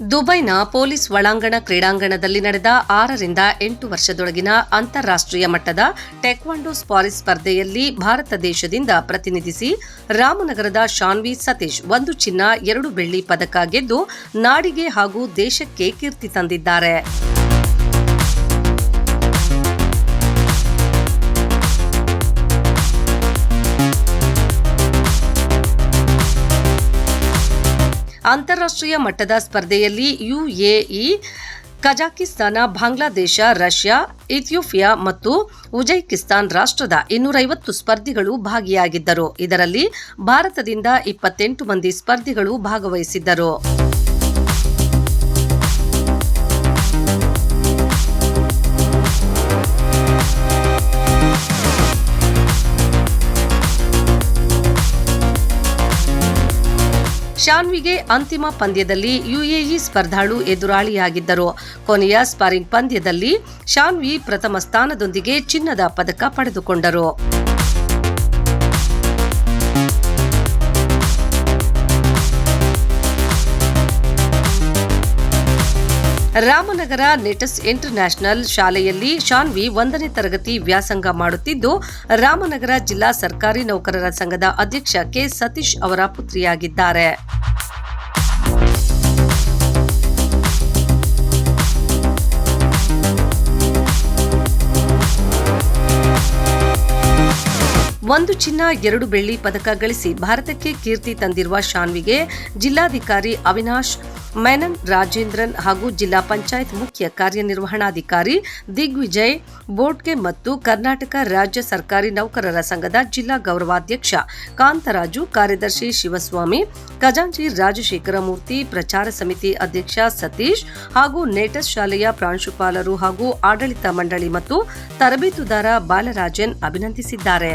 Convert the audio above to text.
ದುಬೈನ ಪೊಲೀಸ್ ಒಳಾಂಗಣ ಕ್ರೀಡಾಂಗಣದಲ್ಲಿ ನಡೆದ ಆರರಿಂದ ಎಂಟು ವರ್ಷದೊಳಗಿನ ಅಂತಾರಾಷ್ಟ್ರೀಯ ಮಟ್ಟದ ಟೆಕ್ವಾಂಡೋ ಸ್ಪಾರಿಸ್ ಸ್ಪರ್ಧೆಯಲ್ಲಿ ಭಾರತ ದೇಶದಿಂದ ಪ್ರತಿನಿಧಿಸಿ ರಾಮನಗರದ ಶಾನ್ವಿ ಸತೀಶ್ ಒಂದು ಚಿನ್ನ, ಎರಡು ಬೆಳ್ಳಿ ಪದಕ ಗೆದ್ದು ನಾಡಿಗೆ ಹಾಗೂ ದೇಶಕ್ಕೆ ಕೀರ್ತಿ ತಂದಿದ್ದಾರೆ. ಅಂತಾರಾಷ್ಟ್ರೀಯ ಮಟ್ಟದ ಸ್ಪರ್ಧೆಯಲ್ಲಿ UAE, Kazakhstan, Bangladesh, Russia, Ethiopia ಮತ್ತು ಉಜ್ಬೆಕಿಸ್ತಾನ್ ರಾಷ್ಟ್ರದ ಇನ್ನೂರೈವತ್ತು ಸ್ಪರ್ಧಿಗಳು ಭಾಗಿಯಾಗಿದ್ದರು. ಇದರಲ್ಲಿ ಭಾರತದಿಂದ ಇಪ್ಪತ್ತೆಂಟು ಮಂದಿ ಸ್ಪರ್ಧಿಗಳು ಭಾಗವಹಿಸಿದ್ದರು. ಶಾನ್ವಿಗೆ ಅಂತಿಮ ಪಂದ್ಯದಲ್ಲಿ ಯುಎಇ ಸ್ಪರ್ಧಾಳು ಎದುರಾಳಿಯಾಗಿದ್ದರು. ಕೊನೆಯ ಸ್ಪಾರಿಂಗ್ ಪಂದ್ಯದಲ್ಲಿ ಶಾನ್ವಿ ಪ್ರಥಮ ಸ್ಥಾನದೊಂದಿಗೆ ಚಿನ್ನದ ಪದಕ ಪಡೆದುಕೊಂಡರು. ರಾಮನಗರ ನೆಟಸ್ ಇಂಟರ್ನ್ಯಾಷನಲ್ ಶಾಲೆಯಲ್ಲಿ ಶಾನ್ವಿ ಒಂದನೇ ತರಗತಿ ವ್ಯಾಸಂಗ ಮಾಡುತ್ತಿದ್ದು, ರಾಮನಗರ ಜಿಲ್ಲಾ ಸರ್ಕಾರಿ ನೌಕರರ ಸಂಘದ ಅಧ್ಯಕ್ಷ ಕೆ ಸತೀಶ್ ಅವರ ಪುತ್ರಿಯಾಗಿದ್ದಾರೆ. ಒಂದು ಚಿನ್ನ, ಎರಡು ಬೆಳ್ಳಿ ಪದಕ ಗಳಿಸಿ ಭಾರತಕ್ಕೆ ಕೀರ್ತಿ ತಂದಿರುವ ಶಾನ್ವಿಗೆ ಜಿಲ್ಲಾಧಿಕಾರಿ ಅವಿನಾಶ್, ಮೆನನ್ ರಾಜೇಂದ್ರನ್ ಹಾಗೂ ಜಿಲ್ಲಾ ಪಂಚಾಯತ್ ಮುಖ್ಯ ಕಾರ್ಯನಿರ್ವಹಣಾಧಿಕಾರಿ ದಿಗ್ವಿಜಯ್, ಬೋಟ್ಗೆ ಮತ್ತು ಕರ್ನಾಟಕ ರಾಜ್ಯ ಸರ್ಕಾರಿ ನೌಕರರ ಸಂಘದ ಜಿಲ್ಲಾ ಗೌರವಾಧ್ಯಕ್ಷ ಕಾಂತರಾಜು, ಕಾರ್ಯದರ್ಶಿ ಶಿವಸ್ವಾಮಿ, ಖಜಾಂಚಿ ರಾಜಶೇಖರ ಮೂರ್ತಿ ಪ್ರಚಾರ ಸಮಿತಿ ಅಧ್ಯಕ್ಷ ಸತೀಶ್ ಹಾಗೂ ನೇಟಸ್ ಶಾಲೆಯ ಪ್ರಾಂಶುಪಾಲರು ಹಾಗೂ ಆಡಳಿತ ಮಂಡಳಿ ಮತ್ತು ತರಬೇತುದಾರ ಬಾಲರಾಜನ್ ಅಭಿನಂದಿಸಿದ್ದಾರೆ.